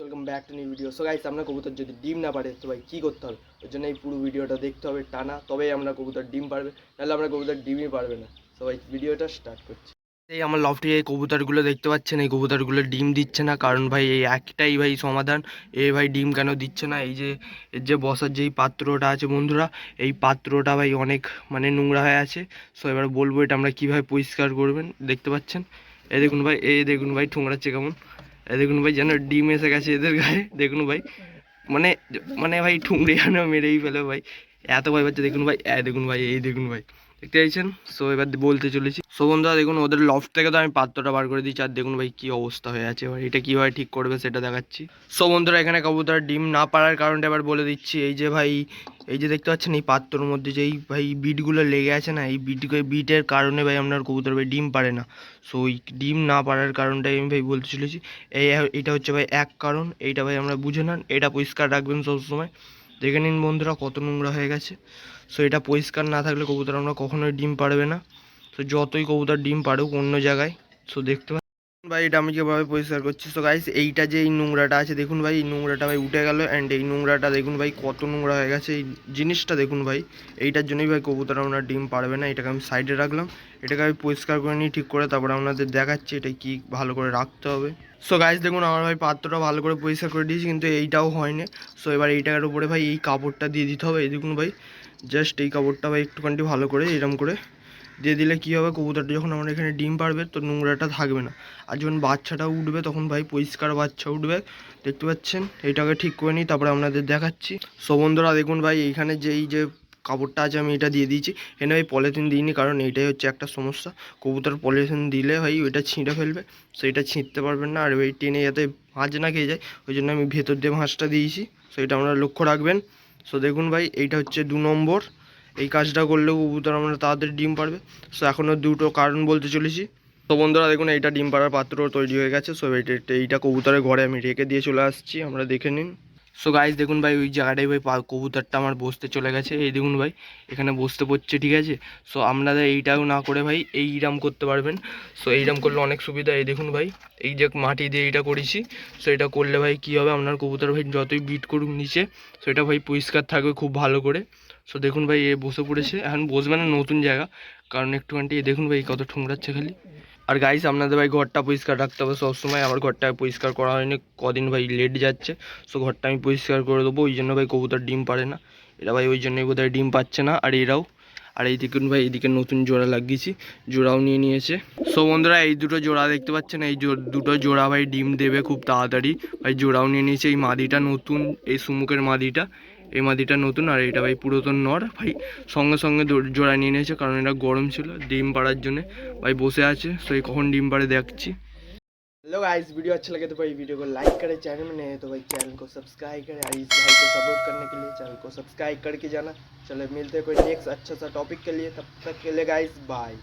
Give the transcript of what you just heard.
Welcome back to new video so guys আমরা কবুতর যদি ডিম না পারে তো ভাই, কী করতে হবে? ওই জন্য এই পুরো ভিডিওটা দেখতে হবে টানা, তবেই আমরা কবুতর ডিম পারবে নাহলে আমরা কবুতর ডিমই পারবে না। সো ভাই, ভিডিওটা স্টার্ট করছি। এই আমার লফটে এই কবুতরগুলো দেখতে পাচ্ছেন, এই কবুতরগুলো ডিম দিচ্ছে না, কারণ ভাই, এই একটাই ভাই সমাধান। এ ভাই ডিম কেন দিচ্ছে না? এই যে, এর যে বসার যেই পাত্রটা আছে, বন্ধুরা, এই পাত্রটা ভাই অনেক মানে নোংরা হয়ে আছে। সো এবার বলব এটা আমরা কীভাবে পরিষ্কার করবেন, দেখতে পাচ্ছেন? এই দেখুন ভাই, এই দেখুন ভাই, ঠোঙরাচ্ছে কেমন। দেখুন ভাই, যেন ডিম এসে গেছে এদের গায়ে। দেখুন ভাই মানে মানে ভাই, ঠুংরে যেন মেরেই ফেলে ভাই। এত ভয় পাচ্ছে, দেখুন ভাই দেখুন ভাই, এই দেখুন ভাই। দেখতে চাইছেন সো এবার বলতে চলেছি। সো বন্ধুরা, দেখুন, ওদের লফট থেকে তো আমি পাত্রটা বার করে দিচ্ছি আর দেখুন ভাই, কী অবস্থা হয়ে আছে। এবার এটা কীভাবে ঠিক করবে সেটা দেখাচ্ছি। সো বন্ধুরা, এখানে কবুতর ডিম না পারার কারণটা এবার বলে দিচ্ছি। এই যে ভাই, এই যে দেখতে পাচ্ছেন, এই পাত্রর মধ্যে যে এই ভাই বিটগুলো লেগে আছে না, এই বিট, বিটের কারণে ভাই আপনার কবুতর ভাই ডিম পারে না। সো ওই ডিম না পারার কারণটাই আমি ভাই বলতে চলেছি। এই এটা হচ্ছে ভাই এক কারণ। এইটা ভাই আমরা বুঝে নেন। এটা পরিষ্কার রাখবেন সবসময়। দেখে নিন বন্ধুরা, কত নোংরা হয়ে গেছে। সো এটা পরিষ্কার না থাকলে কবুতর আমরা কখনোই ডিম পারবে না। তো যতই কবুতর ডিম পারুক অন্য জায়গায়। সো দেখতে ভাই, এটা আমি যেভাবে পরিষ্কার করছি? সো গাইস এইটা যে এই নোংরাটা আছে, দেখুন ভাই, এই নোংরাটা ভাই উঠে গেল অ্যান্ড এই নোংরাটা দেখুন ভাই, কত নোংরা হয়ে গেছে। এই জিনিসটা দেখুন ভাই, এইটার জন্যই ভাই কবুতর আমরা ডিম পারবে না, এটাকে আমি সাইডে রাখলাম। এটাকে আমি পরিষ্কার করে নিই ঠিক করে, তারপরে আপনাদের দেখাচ্ছি এটা কি ভালো করে রাখতে হবে। সো গাইস দেখুন, আমার ভাই পাত্রটা ভালো করে পরিষ্কার করে দিয়েছি, কিন্তু এইটাও হয়নি। সো এবার এইটার উপরে ভাই এই কাপড়টা দিয়ে দিতে হবে, এই দেখুন ভাই জাস্ট এই কাপড়টা ভাই একটুখানি ভালো করে, এরম করে দিয়ে দিলে কী হবে? কবুতরটা যখন আমরা এখানে ডিম পারবে তো নোংরাটা থাকবে না। আর যখন বাচ্চাটা উঠবে, তখন ভাই পরিষ্কার বাচ্চা উঠবে। দেখতে পাচ্ছেন? এইটাকে ঠিক করে নিই, তারপরে আপনাদের দেখাচ্ছি। সো বন্ধুরা, দেখুন ভাই, এইখানে যেই যে কাপড়টা আছে, আমি এটা দিয়ে দিয়েছি। এখানে ভাই পলিথিন দিইনি, কারণ এইটাই হচ্ছে একটা সমস্যা। কবুতর পলিথিন দিলে ভাই ওইটা ছিঁড়ে ফেলবে, সো এটা ছিঁড়তে পারবেন না। আর ওই টেনে যাতে ভাঁজ না খেয়ে যায়, ওই জন্য আমি ভেতর দিয়ে ভাঁজটা দিয়েছি। সো এটা আপনারা লক্ষ্য রাখবেন। সো দেখুন ভাই, এইটা হচ্ছে দু নম্বর। এই কাজটা করলেও কবুতর আমরা তাড়াতাড়ি ডিম পারবে। সো এখনও দুটো কারণ বলতে চলেছি। তো বন্ধুরা, দেখুন, এইটা ডিম পাড়ার পাত্র তৈরি হয়ে গেছে। সো এইটা এইটা কবুতরের ঘরে আমি রেখে দিয়ে চলে আসছি, আমরা দেখে নিন। সো গাইজ দেখুন ভাই, ওই জায়গাটায় ভাই কবুতরটা আমার বসতে চলে গেছে। এই দেখুন ভাই, এখানে বসতে পড়ছে, ঠিক আছে? সো আপনারা এইটাও না করে ভাই, এইরাম করতে পারবেন। সো এইরাম করলে অনেক সুবিধা। এই দেখুন ভাই, এই যে মাটি দিয়ে এইটা করেছি। সো এটা করলে ভাই কী হবে? আপনার কবুতর ভাই যতই বিট করুক নিচে সো এটা ভাই পরিষ্কার থাকবে খুব ভালো করে। সো দেখুন ভাই, এ বসে পড়েছে। এখন বসবে না, নতুন জায়গা। কারণ একটুখানি এ দেখুন ভাই, কত ঠুংরাচ্ছে খালি। আর গাইস আপনাদের ভাই ঘরটা পরিষ্কার রাখতে হবে। সবসময় আমার ঘরটা পরিষ্কার করা হয়নি। কদিন ভাই লেট যাচ্ছে। সো ঘরটা আমি পরিষ্কার করে দেবো। ওই জন্য ভাই কবুতর ডিম পারে না। এরা ভাই ওই জন্যই বোধহয় ডিম পাচ্ছে না। আর এরাও। আর এই দেখুন ভাই, এইদিকে নতুন জোড়া লাগিয়েছি। জোড়াও নিয়ে নিয়েছে। সো বন্ধুরা, এই দুটো জোড়া দেখতে পাচ্ছেন? এই দুটো জোড়া ভাই ডিম দেবে খুব তাড়াতাড়ি। ভাই জোড়াও নিয়ে নিয়েছে। এই মাদিটা নতুন, এই সুমুকের মাদিটা। এই মাদিটা নতুন আর এটা ভাই পুরাতন নর ভাই সঙ্গে সঙ্গে দো- জোড়া নিয়ে নিয়েছে কারণ এটা গরম ছিল ডিম পাড়ার জন্য भाई बसे আছে सो ये कौन डिम पड़े देखी हेलो गाइस वीडियो अच्छा लगे तो भाई वीडियो को लाइक करें चैनल में नए हैं तो भाई चैनल को सब्सक्राइब करें और इस भाई को सपोर्ट करने के लिए चैनल को सब्सक्राइब करके जाना चलो मिलते हैं कोई नेक्स्ट अच्छा सा टॉपिक के लिए तब तक के लिए गाइस बाय